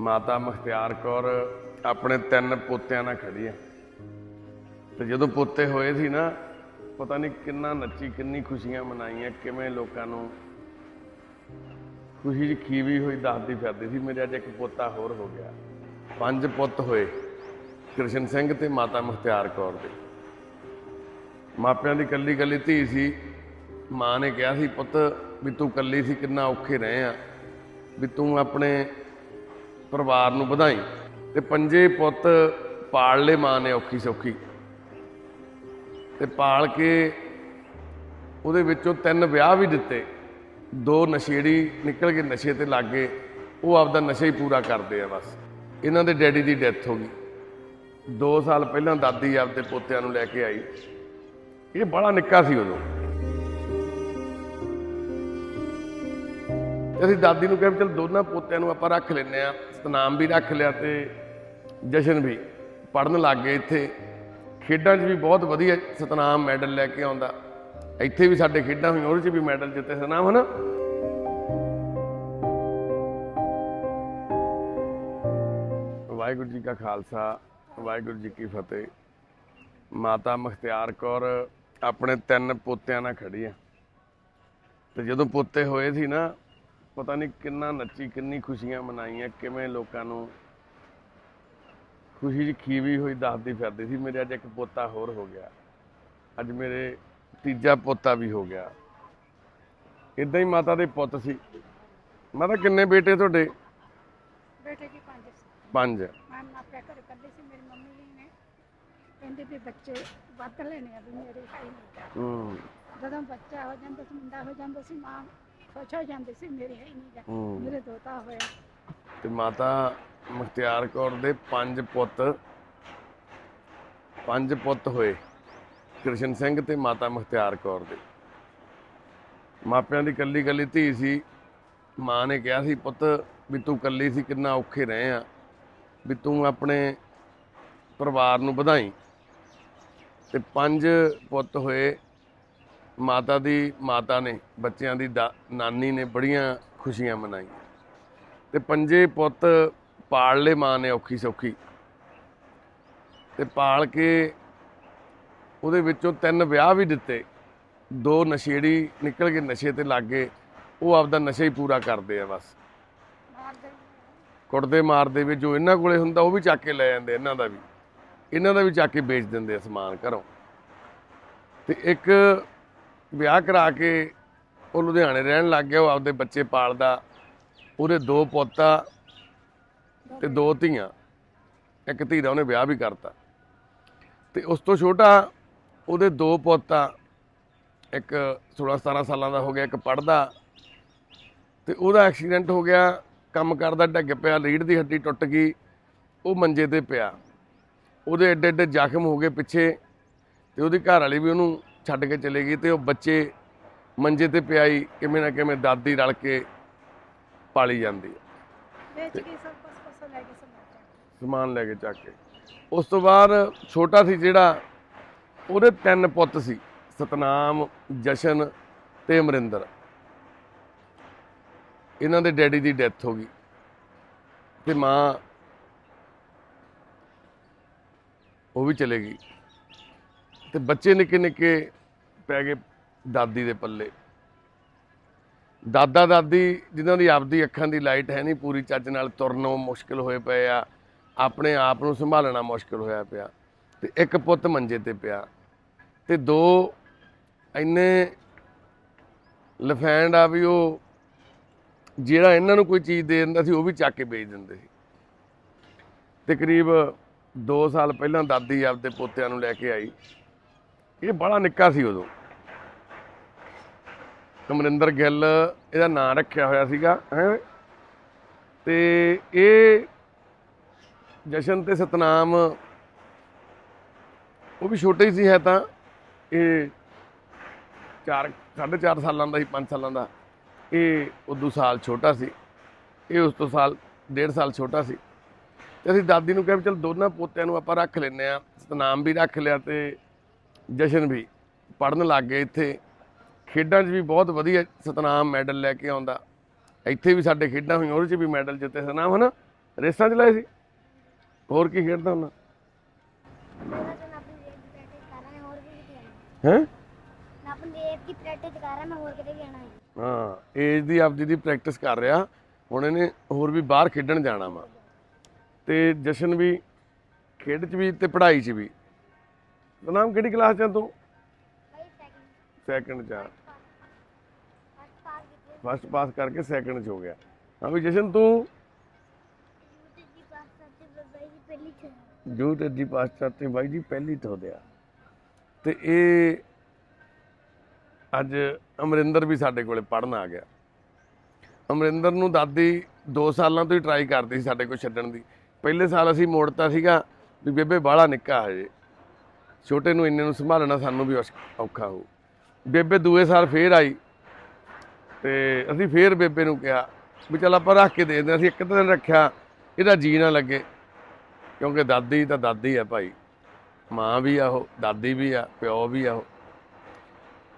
ਮਾਤਾ ਮੁਖਤਿਆਰ ਕੌਰ ਆਪਣੇ ਤਿੰਨ ਪੋਤਿਆਂ ਨਾਲ ਖੜੀ ਹੈ ਤੇ ਜਦੋਂ ਪੋਤੇ ਹੋਏ ਸੀ ਨਾ, ਪਤਾ ਨਹੀਂ ਕਿੰਨਾ ਨੱਚੀ, ਕਿੰਨੀ ਖੁਸ਼ੀਆਂ ਮਨਾਈਆਂ, ਕਿਵੇਂ ਲੋਕਾਂ ਨੂੰ ਖੁਸ਼ੀ 'ਚ ਖੀਵੀ ਹੋਈ, ਦੱਸਦੀ ਫਿਰਦੀ ਸੀ, ਮੇਰੇ ਅੱਜ ਇੱਕ ਪੋਤਾ ਹੋਰ ਹੋ ਗਿਆ। ਪੰਜ ਪੁੱਤ ਹੋਏ, ਕ੍ਰਿਸ਼ਨ ਸਿੰਘ ਤੇ ਮਾਤਾ ਮੁਖਤਿਆਰ ਕੌਰ ਦੇ। ਮਾਪਿਆਂ ਦੀ ਕੱਲੀ ਕੱਲੀ ਧੀ ਸੀ। ਮਾਂ ਨੇ ਕਿਹਾ ਸੀ, ਪੁੱਤ, ਵੀ ਤੂੰ ਕੱਲੀ ਸੀ, ਕਿੰਨਾ ਔਖੇ ਰਹੇ ਆ। ਵੀ ਤੂੰ ਆਪਣੇ ਪਰਿਵਾਰ ਨੂੰ ਵਧਾਈ ਤੇ ਪੰਜੇ ਪੁੱਤ ਪਾਲ ਲਏ ਮਾਂ ਨੇ ਔਖੀ ਸੌਖੀ। ਤੇ ਪਾਲ ਕੇ ਉਹਦੇ ਵਿੱਚੋਂ ਤਿੰਨ ਵਿਆਹ ਵੀ ਦਿੱਤੇ। ਦੋ ਨਸ਼ੇੜੀ ਨਿਕਲ ਕੇ ਨਸ਼ੇ ਤੇ ਲੱਗ ਗਏ। ਉਹ ਆਪਦਾ ਨਸ਼ਾ ਹੀ ਪੂਰਾ ਕਰਦੇ ਆ ਬਸ। ਇਹਨਾਂ ਦੇ ਡੈਡੀ ਦੀ ਡੈਥ ਹੋ ਗਈ। 2 ਸਾਲ ਪਹਿਲਾਂ ਦਾਦੀ ਆਪਦੇ ਪੋਤਿਆਂ ਨੂੰ ਲੈ ਕੇ ਆਈ। ਇਹ ਬੜਾ ਨਿੱਕਾ ਸੀ ਉਦੋਂ। ਤੇ ਅਸੀਂ ਦਾਦੀ ਨੂੰ ਕਿਹਾ ਵੀ ਚਲ ਦੋਨਾਂ ਪੋਤਿਆਂ ਨੂੰ ਆਪਾਂ ਰੱਖ ਲੈਨੇ ਆ ਸਤਨਾਮ ਵੀ ਰੱਖ ਲਿਆ ਤੇ ਜਸ਼ਨ ਵੀ ਪੜਨ ਲੱਗ ਗਏ ਇੱਥੇ। ਖੇਡਾਂ 'ਚ ਵੀ ਬਹੁਤ ਵਧੀਆ ਸਤਨਾਮ ਮੈਡਲ ਲੈ ਕੇ ਆਉਂਦਾ। ਇੱਥੇ ਵੀ ਸਾਡੇ ਖੇਡਾਂ ਹੋਈਆਂ, ਉਹਦੇ 'ਚ ਵੀ ਮੈਡਲ ਜਿੱਤੇ ਸਤਨਾਮ, ਹਨਾ? ਵਾਹਿਗੁਰੂ ਜੀ ਕਾ ਖਾਲਸਾ, ਵਾਹਿਗੁਰੂ ਜੀ ਕੀ ਫਤਿਹ। ਮਾਤਾ ਮੁਖਤਿਆਰ ਕੌਰ ਆਪਣੇ ਤਿੰਨ ਪੋਤਿਆਂ ਨਾਲ ਖੜੀ ਆ। ਤੇ ਜਦੋਂ ਪੋਤੇ ਹੋਏ ਸੀ ਨਾ ਪਤਾ ਨਹੀਂ ਕਿੰਨਾ ਨੱਚੀ ਕਿੰਨੀ ਖੁਸ਼ੀਆਂ ਮਨਾਈਆਂ ਕਿਵੇਂ ਲੋਕਾਂ ਨੂੰ ਖੁਸ਼ੀ ਦੀ ਖੀਵੀ ਹੋਈ ਦੱਸਦੀ ਫਿਰਦੀ ਸੀ ਮੇਰੇ ਅੱਜ ਇੱਕ ਪੋਤਾ ਹੋਰ ਹੋ ਗਿਆ। ਅੱਜ ਮੇਰੇ ਤੀਜਾ ਪੋਤਾ ਵੀ ਹੋ ਗਿਆ। ਇਦਾਂ ਹੀ ਮਾਤਾ ਦੇ ਪੁੱਤ ਸੀ। ਮਾਤਾ ਕਿੰਨੇ ਬੇਟੇ ਤੁਹਾਡੇ? ਬੇਟੇ ਜੀ ਪੰਜ ਪੰਜ। ਮੈਂ ਮਾਪਿਆ ਘਰ ਕੱਢੇ ਸੀ ਮੇਰੀ ਮੰਮੀ ਜੀ ਨੇ ਕਹਿੰਦੇ ਵੀ ਬੱਚੇ ਵੱਧ ਲੈਣੇ ਆ ਵੀ ਮੇਰੇ ਹੈ ਹੀ ਨਹੀਂ ਹੂੰ। ਜਦੋਂ ਬੱਚਾ ਹੋ ਜਾਂਦਾ ਸੀ ਮੁੰਡਾ ਹੋ ਜਾਂਦਾ ਸੀ ਮਾਂ ਖੁਸ਼ ਹੋ ਜਾਂਦੀ ਸੀ ਮੇਰੇ ਹੈ ਨਹੀਂ ਗਾ। ਹੂੰ। ਮੇਰੇ ਦੋਤਾ ਹੋਇਆ। ਤੇ ਮਾਤਾ ਮੁਖਤਿਆਰ ਕੌਰ ਦੇ ਪੰਜ ਪੁੱਤ ਪੰਜ ਪੁੱਤ ਹੋਏ ਕ੍ਰਿਸ਼ਨ ਸਿੰਘ ਤੇ ਮਾਤਾ ਮੁਖਤਿਆਰ ਕੌਰ ਦੇ। ਮਾਪਿਆਂ ਦੀ ਕੱਲੀ ਕੱਲੀ ਧੀ ਸੀ। ਮਾਂ ਨੇ ਕਿਹਾ ਸੀ ਪੁੱਤ ਵੀ ਤੂੰ ਕੱਲੀ ਸੀ ਕਿੰਨਾ ਔਖੇ ਰਹੇ ਆ। ਵੀ ਤੂੰ ਆਪਣੇ ਪਰਿਵਾਰ ਨੂੰ ਵਧਾਈ। ਤੇ ਪੰਜ ਪੁੱਤ ਹੋਏ ਮਾਤਾ ਦੀ ਮਾਤਾ ਨੇ, ਬੱਚਿਆਂ ਦੀ ਦਾ- ਨਾਨੀ ਨੇ ਬੜੀਆਂ ਖੁਸ਼ੀਆਂ ਮਨਾਈਆਂ। ਤੇ ਪੰਜੇ ਪੁੱਤ ਪਾਲ ਲਏ ਮਾਂ ਨੇ ਔਖੀ ਸੌਖੀ। ਤੇ ਪਾਲ ਕੇ ਉਹਦੇ ਵਿੱਚੋਂ ਤਿੰਨ ਵਿਆਹ ਵੀ ਦਿੱਤੇ। ਦੋ ਨਸ਼ੇੜੀ ਨਿਕਲ ਕੇ ਨਸ਼ੇ ਤੇ ਲੱਗ ਗਏ। ਉਹ ਆਪਦਾ ਨਸ਼ਾ ਹੀ ਪੂਰਾ ਕਰਦੇ ਆ ਬਸ। ਮਾਰਦੇ ਕੁੱਟਦੇ ਮਾਰਦੇ ਵੀ, ਜੋ ਇਹਨਾਂ ਕੋਲੇ ਹੁੰਦਾ ਉਹ ਵੀ ਚੱਕ ਕੇ ਲੈ ਜਾਂਦੇ ਇਹਨਾਂ ਦਾ ਵੀ। ਇਹਨਾਂ ਦਾ ਵੀ ਚੱਕ ਕੇ ਵੇਚ ਦਿੰਦੇ ਆ ਸਮਾਨ ਘਰੋਂ। ਤੇ ਇੱਕ ਵਿਆਹ ਕਰਾ ਕੇ ਉਹ ਲੁਧਿਆਣੇ ਰਹਿਣ ਲੱਗ ਗਿਆ, ਉਹ ਆਪਦੇ ਬੱਚੇ ਪਾਲਦਾ। ਉਹਦੇ ਦੋ ਪੋਤਾ ਤੇ ਦੋ ਧੀਆਂ। ਇੱਕ ਧੀ ਦਾ ਉਹਨੇ ਵਿਆਹ ਵੀ ਕਰਤਾ। ਤੇ ਉਸ ਤੋਂ ਛੋਟਾ ਉਹਦੇ ਦੋ ਪੋਤਾ, ਇੱਕ 16 17 ਸਾਲਾਂ ਦਾ ਹੋ ਗਿਆ, ਇੱਕ ਪੜਦਾ ਤੇ ਉਹਦਾ ਐਕਸੀਡੈਂਟ ਹੋ ਗਿਆ, ਕੰਮ ਕਰਦਾ ਡਿੱਗ ਪਿਆ ਰੀੜ ਦੀ ਹੱਡੀ ਟੁੱਟ ਗਈ, ਉਹ ਮੰਜੇ ਤੇ ਪਿਆ। ਉਹਦੇ ਐਡੇ ਐਡੇ ਜ਼ਖਮ ਹੋ ਗਏ ਪਿੱਛੇ ਤੇ ਉਹਦੀ ਘਰ ਵਾਲੀ ਵੀ ਉਹਨੂੰ ਛੱਡ ਕੇ ਚਲੇ ਗਈ ਤੇ ਉਹ ਬੱਚੇ ਮੰਜੇ ਤੇ ਪਿਆਈ ਕਿਵੇਂ ਨਾ ਕਿਵੇਂ ਦਾਦੀ ਰਲ ਕੇ ਪਾਲੀ ਜਾਂਦੀ ਹੈ ਵੇਚ ਕੇ ਸਭ ਕੁਛ ਕੁਛ ਲੈ ਕੇ ਸਮਾਜਾ ਸਮਾਨ ਲੈ ਕੇ ਚੱਕ ਕੇ। ਉਸ ਤੋਂ ਬਾਅਦ ਛੋਟਾ ਸੀ ਜਿਹੜਾ ਉਹਦੇ ਤਿੰਨ ਪੁੱਤ ਸੀ ਸਤਨਾਮ ਜਸ਼ਨ ਤੇ ਅਮਰਿੰਦਰ। ਇਹਨਾਂ ਦੇ ਡੈਡੀ ਦੀ ਡੈਥ ਹੋ ਗਈ। ਤੇ ਮਾਂ ਉਹ ਵੀ ਚਲੇ ਗਈ। ਤੇ ਬੱਚੇ ਨਿੱਕੇ ਨਿੱਕੇ ਪੈ ਗਏ ਦਾਦੀ ਦੇ ਪੱਲੇ। ਦਾਦਾ ਦਾਦੀ ਜਿਨ੍ਹਾਂ ਦੀ ਆਪਦੀ ਅੱਖਾਂ ਦੀ ਲਾਈਟ ਹੈ ਨਹੀਂ ਪੂਰੀ, ਚੱਜ ਨਾਲ ਤੁਰਨੋਂ ਮੁਸ਼ਕਲ ਹੋਏ ਪਏ ਆ, ਆਪਣੇ ਆਪ ਨੂੰ ਸੰਭਾਲਣਾ ਮੁਸ਼ਕਲ ਹੋਇਆ ਪਿਆ ਤੇ ਇੱਕ ਪੁੱਤ ਮੰਜੇ ਤੇ ਪਿਆ ਤੇ ਦੋ ਇੰਨੇ ਲਫੈਂਡ ਆ ਵੀ ਉਹ ਜਿਹੜਾ ਇਹਨਾਂ ਨੂੰ ਕੋਈ ਚੀਜ਼ ਦੇ ਦਿੰਦਾ ਸੀ ਉਹ ਵੀ ਚੱਕ ਕੇ ਵੇਚ ਦਿੰਦੇ ਸੀ। ਤਕਰੀਬ ਕਰੀਬ 2 ਸਾਲ ਪਹਿਲਾਂ ਦਾਦੀ ਆਪਦੇ ਪੋਤਿਆਂ ਨੂੰ ਲੈ ਕੇ ਆਈ ਇਹ ਬੜਾ ਨਿੱਕਾ ਸੀ ਉਦੋਂ। ਕਮਰਿੰਦਰ ਗਿੱਲ ਇਹਦਾ ਨਾਂ ਰੱਖਿਆ ਹੋਇਆ ਸੀਗਾ, ਹੈ। ਤੇ ਇਹ ਜਸ਼ਨ ਤੇ ਸਤਨਾਮ, ਉਹ ਵੀ ਛੋਟੇ ਹੀ ਸੀ ਹੈ ਤਾਂ। ਇਹ 4 4.5 ਸਾਲਾਂ ਦਾ ਸੀ 5 ਸਾਲਾਂ ਦਾ। ਇਹ ਉਦੋਂ ਸਾਲ ਛੋਟਾ ਸੀ। ਇਹ ਉਸ ਤੋਂ ਸਾਲ, ਡੇਢ ਸਾਲ ਛੋਟਾ ਸੀ। ਤੇ ਅਸੀਂ ਦਾਦੀ ਨੂੰ ਕਿਹਾ ਵੀ ਚਲ ਦੋਨਾਂ ਪੋਤਿਆਂ ਨੂੰ ਆਪਾਂ ਰੱਖ ਲੈਨੇ ਆ ਸਤਨਾਮ ਵੀ ਰੱਖ ਲਿਆ ਤੇ ਜਸ਼ਨ ਵੀ ਪੜਨ ਲੱਗ ਗਏ ਇੱਥੇ। ਖੇਡਾਂ 'ਚ ਵੀ ਬਹੁਤ ਵਧੀਆ ਸਤਨਾਮ ਮੈਡਲ ਲੈ ਕੇ ਆਉਂਦਾ। ਇੱਥੇ ਵੀ ਸਾਡੇ ਖੇਡਾਂ ਹੋਈਆਂ, ਉਹਦੇ 'ਚ ਵੀ ਮੈਡਲ ਜਿੱਤੇ ਸਤਨਾਮ, ਹਨਾ? ਰੇਸਾਂ 'ਚ ਲਾਏ ਸੀ। ਹੋਰ ਕੀ ਖੇਡਦਾ ਹੁੰਦਾ? ਹੈ? ਮੈਂ ਹਾਂ ਏਜ ਦੀ ਆਪਦੀ ਦੀ ਪ੍ਰੈਕਟਿਸ ਕਰ ਰਿਹਾ। ਹੁਣ ਇਹਨੇ ਹੋਰ ਵੀ ਬਾਹਰ ਖੇਡਣ ਜਾਣਾ ਵਾ। ਤੇ ਜਸ਼ਨ ਵੀ ਖੇਡ 'ਚ ਵੀ ਤੇ ਪੜ੍ਹਾਈ 'ਚ ਵੀ। ਨਾਮ ਕਿਹੜੀ ਕਲਾਸ ਚ ਆ ਤੂੰ? ਸੈਕਿੰਡ ਚ। ਆ। ਫਸਟ ਪਾਸ ਕਰਕੇ ਸੈਕਿੰਡ ਚ ਹੋ ਗਿਆ। ਹਾਂ ਵੀ ਜਸ਼ਨ ਤੂੰ? ਜੂਤ ਦੀ ਪਾਸ ਕਰਤੇ ਬਾਈ ਜੀ ਪਹਿਲੀ ਤੋਂ ਦਿਆ ਤੇ ਇਹ ਅੱਜ ਅਮਰਿੰਦਰ ਵੀ ਸਾਡੇ ਕੋਲੇ ਪੜਨ ਆ ਗਿਆ। ਅਮਰਿੰਦਰ ਨੂੰ ਦਾਦੀ 2 ਸਾਲਾਂ ਤੋਂ ਹੀ ਟਰਾਈ ਕਰਦੀ ਸੀ ਸਾਡੇ ਕੋਲ ਛੱਡਣ ਦੀ। ਪਹਿਲੇ ਸਾਲ ਅਸੀਂ ਮੋੜਤਾ ਸੀਗਾ ਵੀ ਬੇਬੇ ਬਾਲਾ ਨਿੱਕਾ ਹਜੇ। ਛੋਟੇ ਨੂੰ ਇੰਨੇ ਨੂੰ ਸੰਭਾਲਣਾ ਸਾਨੂੰ ਵੀ ਔਖਾ ਹੋ ਬੇਬੇ ਦੂਏ ਸਾਲ ਫੇਰ ਆਈ ਤੇ ਅਸੀਂ ਫੇਰ ਬੇਬੇ ਨੂੰ ਕਿਹਾ ਵੀ ਚੱਲ ਆਪਾਂ ਰੱਖ ਕੇ ਦੇ ਦਿੰਦੇ ਅਸੀਂ ਇੱਕ ਦਿਨ ਰੱਖਿਆ, ਇਹਦਾ ਜੀ ਨਾ ਲੱਗੇ। ਕਿਉਂਕਿ ਦਾਦੀ ਤਾਂ ਦਾਦੀ ਆ ਭਾਈ। ਮਾਂ ਵੀ ਆ ਉਹ, ਦਾਦੀ ਵੀ ਆ, ਪਿਓ ਵੀ ਆ ਉਹ।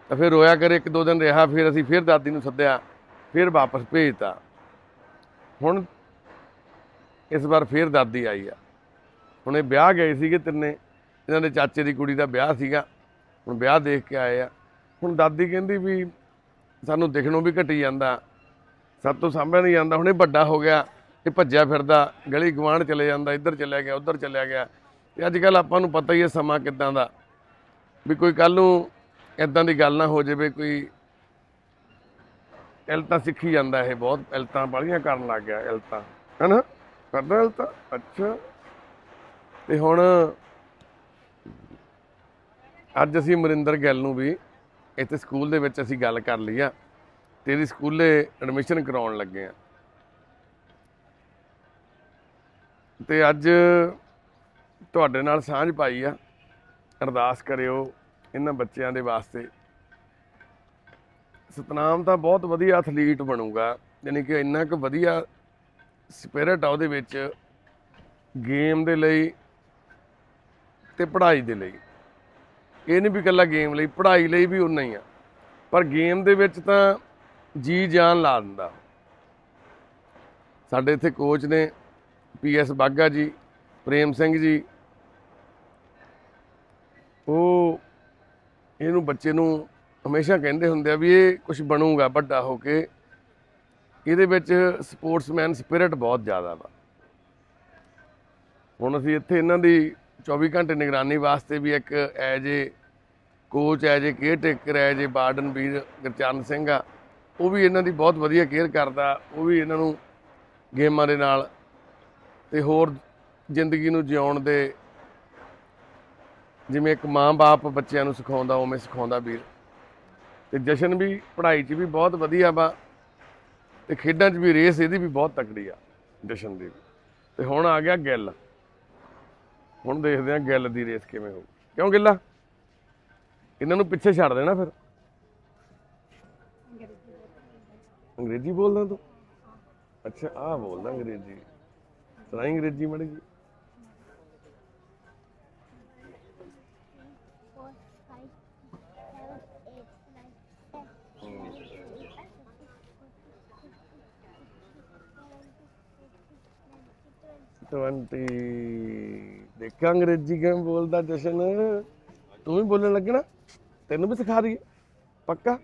ਤਾਂ ਫਿਰ ਰੋਇਆ ਕਰੇ, ਇੱਕ ਦੋ ਦਿਨ ਰਿਹਾ, ਫਿਰ ਅਸੀਂ ਫਿਰ ਦਾਦੀ ਨੂੰ ਸੱਦਿਆ, ਫਿਰ ਵਾਪਸ ਭੇਜਤਾ। ਹੁਣ ਇਸ ਵਾਰ ਫਿਰ ਦਾਦੀ ਆਈ ਆ। ਹੁਣ ਇਹ ਵਿਆਹ ਗਏ ਸੀਗੇ ਤਿੰਨੇ। ਇਹਨਾਂ ਦੇ ਚਾਚੇ ਦੀ ਕੁੜੀ ਦਾ ਵਿਆਹ ਸੀਗਾ। ਹੁਣ ਵਿਆਹ ਦੇਖ ਕੇ ਆਏ ਆ। ਹੁਣ ਦਾਦੀ ਕਹਿੰਦੀ ਵੀ ਸਾਨੂੰ ਦਿਖਣੋਂ ਵੀ ਘਟੀ ਜਾਂਦਾ। ਸਭ ਤੋਂ ਸਾਂਭਿਆ ਨਹੀਂ ਜਾਂਦਾ ਹੁਣ ਇਹ ਵੱਡਾ ਹੋ ਗਿਆ ਇਹ ਭੱਜਿਆ ਫਿਰਦਾ। ਗਲੀ ਗਵਾਂਢ ਚਲੇ ਜਾਂਦਾ, ਇੱਧਰ ਚਲਿਆ ਗਿਆ, ਉੱਧਰ ਚਲਿਆ ਗਿਆ। ਤੇ ਅੱਜ ਕੱਲ ਆਪਾਂ ਨੂੰ ਪਤਾ ਹੀ ਹੈ ਸਮਾਂ ਕਿੱਦਾਂ ਦਾ। ਵੀ ਕੋਈ ਕੱਲ ਨੂੰ ਇਦਾਂ ਦੀ ਗੱਲ ਨਾ ਹੋ ਜਾਵੇ, ਕੋਈ ਇਲਤਾਂ ਸਿੱਖੀ ਜਾਂਦਾ ਇਹ ਬਹੁਤ। ਇਲਤਾਂ ਬਾਲੀਆਂ ਕਰਨ ਲੱਗ ਗਿਆ ਇਲਤਾਂ ਹੈਨਾ? ਕਰਦਾ ਇਲਤਾਂ ਅੱਛਾ। ਤੇ ਹੁਣ ਅੱਜ ਅਸੀਂ ਮਰਿੰਦਰ ਗਿੱਲ ਨੂੰ ਵੀ ਇੱਥੇ ਸਕੂਲ ਦੇ ਵਿੱਚ ਅਸੀਂ ਗੱਲ ਕਰ ਲਈ ਆ ਤੇਰੀ ਸਕੂਲੇ ਐਡਮਿਸ਼ਨ ਕਰਾਉਣ ਲੱਗੇ ਆ। ਤੇ ਅੱਜ ਤੁਹਾਡੇ ਨਾਲ ਸਾਂਝ ਪਾਈ ਆ। ਅਰਦਾਸ ਕਰਿਓ ਇਹਨਾਂ ਬੱਚਿਆਂ ਦੇ ਵਾਸਤੇ। ਸਤਨਾਮ ਤਾਂ ਬਹੁਤ ਵਧੀਆ ਐਥਲੀਟ ਬਣੂਗਾ, ਯਾਨੀ ਕਿ ਇੰਨਾ ਕੁ ਵਧੀਆ ਸਪਿਰਿਟ ਆ ਉਹਦੇ ਵਿੱਚ ਗੇਮ ਦੇ ਲਈ ਤੇ ਪੜ੍ਹਾਈ ਦੇ ਲਈ। ਇਹ ਨਹੀਂ ਵੀ ਇਕੱਲਾ ਗੇਮ ਲਈ, ਪੜ੍ਹਾਈ ਲਈ ਵੀ ਉਨਾ ਹੀ ਆ। ਪਰ ਗੇਮ ਦੇ ਵਿੱਚ ਤਾਂ ਜੀ ਜਾਨ ਲਾ ਦਿੰਦਾ। ਸਾਡੇ ਇੱਥੇ ਕੋਚ ਨੇ ਪੀਐਸ ਬਾਗਾ ਜੀ, ਪ੍ਰੇਮ ਸਿੰਘ ਜੀ, ਉਹ ਇਹਨੂੰ ਬੱਚੇ ਨੂੰ ਹਮੇਸ਼ਾ ਕਹਿੰਦੇ ਹੁੰਦੇ ਆ ਵੀ ਇਹ ਕੁਝ ਬਣੂਗਾ ਵੱਡਾ ਹੋ ਕੇ। ਇਹਦੇ ਵਿੱਚ ਸਪੋਰਟਸਮੈਨ ਸਪਿਰਿਟ ਬਹੁਤ ਜ਼ਿਆਦਾ ਵਾ। ਹੁਣ ਅਸੀਂ ਇੱਥੇ ਇਹਨਾਂ ਦੀ 24 ਘੰਟੇ ਨਿਗਰਾਨੀ ਵਾਸਤੇ ਵੀ ਇੱਕ as a coach as a caretaker as a warden ਵੀਰ ਗੁਰਚਰਨ ਸਿੰਘ ਆ। ਉਹ ਵੀ ਇਹਨਾਂ ਦੀ ਬਹੁਤ ਵਧੀਆ ਕੇਅਰ ਕਰਦਾ, ਉਹ ਵੀ ਇਹਨਾਂ ਨੂੰ ਗੇਮਾਂ ਦੇ ਨਾਲ ਤੇ ਹੋਰ ਜ਼ਿੰਦਗੀ ਨੂੰ ਜਿਉਣ ਦੇ ਜਿਵੇਂ ਇੱਕ ਮਾਂ-ਬਾਪ ਬੱਚਿਆਂ ਨੂੰ ਸਿਖਾਉਂਦਾ, ਉਵੇਂ ਸਿਖਾਉਂਦਾ ਵੀਰ। ਤੇ ਜਸ਼ਨ ਵੀ ਪੜ੍ਹਾਈ 'ਚ ਵੀ ਬਹੁਤ ਵਧੀਆ ਵਾ ਤੇ ਖੇਡਾਂ 'ਚ ਵੀ ਰੇਸ ਇਹਦੀ ਵੀ ਬਹੁਤ ਤਕੜੀ ਆ, ਜਸ਼ਨ ਦੀ ਵੀ। ਤੇ ਹੁਣ ਆ ਗਿਆ ਗਿੱਲ। ਹੁਣ ਦੇਖਦੇ ਆ ਗਿੱਲ ਦੀ ਰੇਸ ਕਿਵੇਂ ਹੋਊ। ਕਿਉਂ ਗਿੱਲਾ? ਇਹਨਾਂ ਨੂੰ ਪਿੱਛੇ ਛੱਡ ਦੇਣਾ ਫਿਰ। ਅੰਗਰੇਜ਼ੀ ਬੋਲਦਾ ਤੂੰ? ਅੱਛਾ ਆ ਬੋਲਦਾ ਅੰਗਰੇਜ਼ੀ। ਸੁਣਾਈ ਅੰਗਰੇਜ਼ੀ ਮੜੀ ਜੀ 20 ਦੇਖਾਂ ਅੰਗਰੇਜ਼ੀ ਕਿਵੇਂ ਬੋਲਦਾ ਜਸ਼ਨ। ਤੂੰ ਵੀ ਬੋਲਣ ਲੱਗਣਾ ਤੈਨੂੰ ਵੀ ਸਿਖਾ ਦਈਏ। ਪੱਕਾ?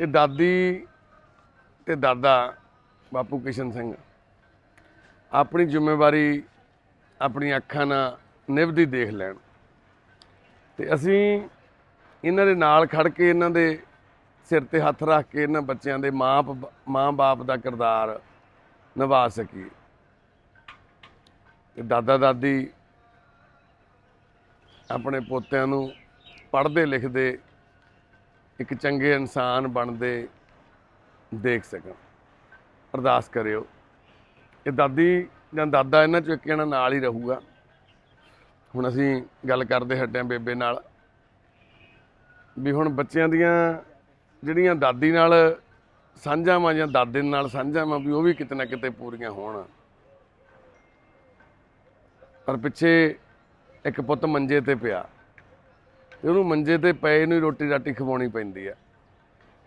ਇਹ ਦਾਦੀ ਤੇ ਦਾਦਾ ਬਾਪੂ ਕਿਸ਼ਨ ਸਿੰਘ। ਆਪਣੀ ਜ਼ਿੰਮੇਵਾਰੀ ਆਪਣੀ ਅੱਖਾਂ ਨਾਲ ਨਿਭਦੀ ਦੇਖ ਲੈਣ। ਤੇ ਅਸੀਂ ਇਹਨਾਂ ਦੇ ਨਾਲ ਖੜ ਕੇ ਇਹਨਾਂ ਦੇ ਸਿਰ ਤੇ ਹੱਥ ਰੱਖ ਕੇ ਇਹਨਾਂ ਬੱਚਿਆਂ ਦੇ ਮਾਂ ਮਾਂ-ਬਾਪ ਦਾ ਕਿਰਦਾਰ ਨਿਭਾ ਸਕੀਏ। ਤੇ ਦਾਦਾ ਦਾਦੀ ਆਪਣੇ ਪੋਤਿਆਂ ਨੂੰ ਪੜ੍ਹਦੇ ਲਿਖਦੇ ਇੱਕ ਚੰਗੇ ਇਨਸਾਨ ਬਣਦੇ ਦੇਖ ਸਕਣ। ਅਰਦਾਸ ਕਰਿਓ। ਇਹ ਦਾਦੀ ਜਾਂ ਦਾਦਾ ਇਹਨਾਂ ਚੋਂ ਇੱਕ ਜਣਾ ਨਾਲ ਹੀ ਰਹੂਗਾ। ਹੁਣ ਅਸੀਂ ਗੱਲ ਕਰਦੇ ਹਟਿਆਂ ਬੇਬੇ ਨਾਲ ਵੀ ਹੁਣ ਬੱਚਿਆਂ ਦੀਆਂ ਜਿਹੜੀਆਂ ਦਾਦੀ ਨਾਲ ਸਾਂਝਾਂ ਵਾਂ ਜਾਂ ਦਾਦੇ ਨਾਲ ਸਾਂਝਾਂ ਵਾਂ ਵੀ ਉਹ ਵੀ ਕਿਤੇ ਨਾ ਕਿਤੇ ਪੂਰੀਆਂ ਹੋਣ। ਪਰ ਪਿੱਛੇ ਇੱਕ ਪੁੱਤ ਮੰਜੇ ਤੇ ਪਿਆ ਤੇ ਉਹਨੂੰ ਮੰਜੇ ਤੇ ਪਏ ਨੂੰ ਰੋਟੀ ਰਾਟੀ ਖਵਾਉਣੀ ਪੈਂਦੀ ਆ।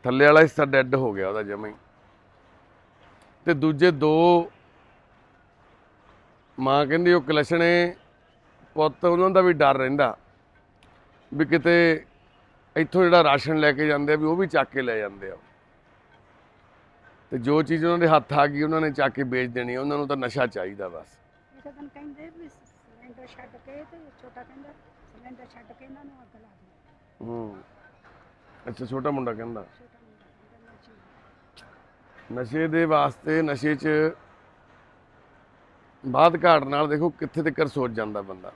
ਥੱਲੇ ਵਾਲਾ ਹਿੱਸਾ ਡੈੱਡ ਹੋ ਗਿਆ ਉਹਦਾ ਜਮਾਂ ਹੀ। ਤੇ ਦੂਜੇ ਦੋ ਮਾਂ ਕਹਿੰਦੀ ਉਹ ਕਲਸ਼ਣੇ ਪੁੱਤ, ਉਹਨਾਂ ਦਾ ਵੀ ਡਰ ਰਹਿੰਦਾ ਵੀ ਕਿਤੇ ਇੱਥੋਂ ਜਿਹੜਾ ਰਾਸ਼ਨ ਲੈ ਕੇ ਜਾਂਦੇ ਆ ਵੀ ਉਹ ਵੀ ਚੱਕ ਕੇ ਲੈ ਜਾਂਦੇ ਆ। ਤੇ ਜੋ ਚੀਜ਼ ਉਹਨਾਂ ਦੇ ਹੱਥ ਆ ਗਈ, ਉਹਨਾਂ ਨੇ ਚੱਕ ਕੇ ਵੇਚ ਦੇਣੀ ਉਹਨਾਂ ਨੂੰ ਤਾਂ ਨਸ਼ਾ ਚਾਹੀਦਾ ਬਸ। ਇੱਕ ਦਿਨ ਕਹਿੰਦੇ ਵੀ ਸਿਲੰਡਰ ਛੱਡ ਕੇ ਤੇ ਛੋਟਾ ਕਹਿੰਦਾ ਸਿਲੰਡਰ ਛੱਡ ਕੇ ਇਹਨਾਂ ਨੂੰ ਅੱਗ ਲਾ ਦਿਓ ਹੂੰ। ਅੱਛਾ ਛੋਟਾ ਮੁੰਡਾ ਕਹਿੰਦਾ? ਛੋਟਾ ਮੁੰਡਾ ਕਹਿੰਦਾ ਮੈਂ ਜੀ ਨਸ਼ੇ ਦੇ ਵਾਸਤੇ ਨਸ਼ੇ 'ਚ ਬਾਦ ਘਾਟ ਨਾਲ ਦੇਖੋ ਕਿੱਥੇ ਤੱਕ ਸੋਚ ਜਾਂਦਾ ਬੰਦਾ।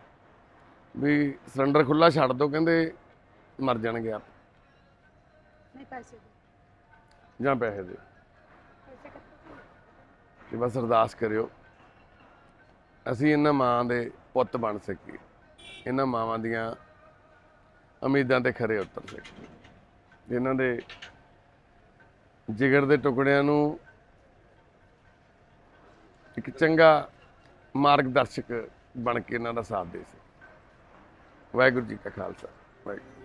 ਵੀ ਸਿਲੰਡਰ ਖੁੱਲਾ ਛੱਡ ਦੋ ਕਹਿੰਦੇ ਮਰ ਜਾਣਗੇ ਆਪ। ਨਹੀਂ ਪੈਸੇ ਦੇ। ਜਾਂ ਪੈਸੇ ਦੇ। ਪੈਸੇ ਤੇ ਬਸ ਅਰਦਾਸ ਕਰਿਓ। ਅਸੀਂ ਇਹਨਾਂ ਮਾਂ ਦੇ ਪੁੱਤ ਬਣ ਸਕੀਏ ਇਹਨਾਂ ਮਾਵਾਂ ਦੀਆਂ ਉਮੀਦਾਂ ਤੇ ਖਰੇ ਉਤਰ ਸਕੀਏ ਇਹਨਾਂ ਦੇ ਜਿਗਰ ਦੇ ਟੁਕੜਿਆਂ ਨੂੰ ਇੱਕ ਚੰਗਾ ਮਾਰਗਦਰਸ਼ਕ ਬਣ ਕੇ ਇਹਨਾਂ ਦਾ ਸਾਥ ਦੇ ਸਕੇ। ਵਾਹਿਗੁਰੂ ਜੀ ਕਾ ਖਾਲਸਾ, ਵਾਹਿਗੁਰੂ।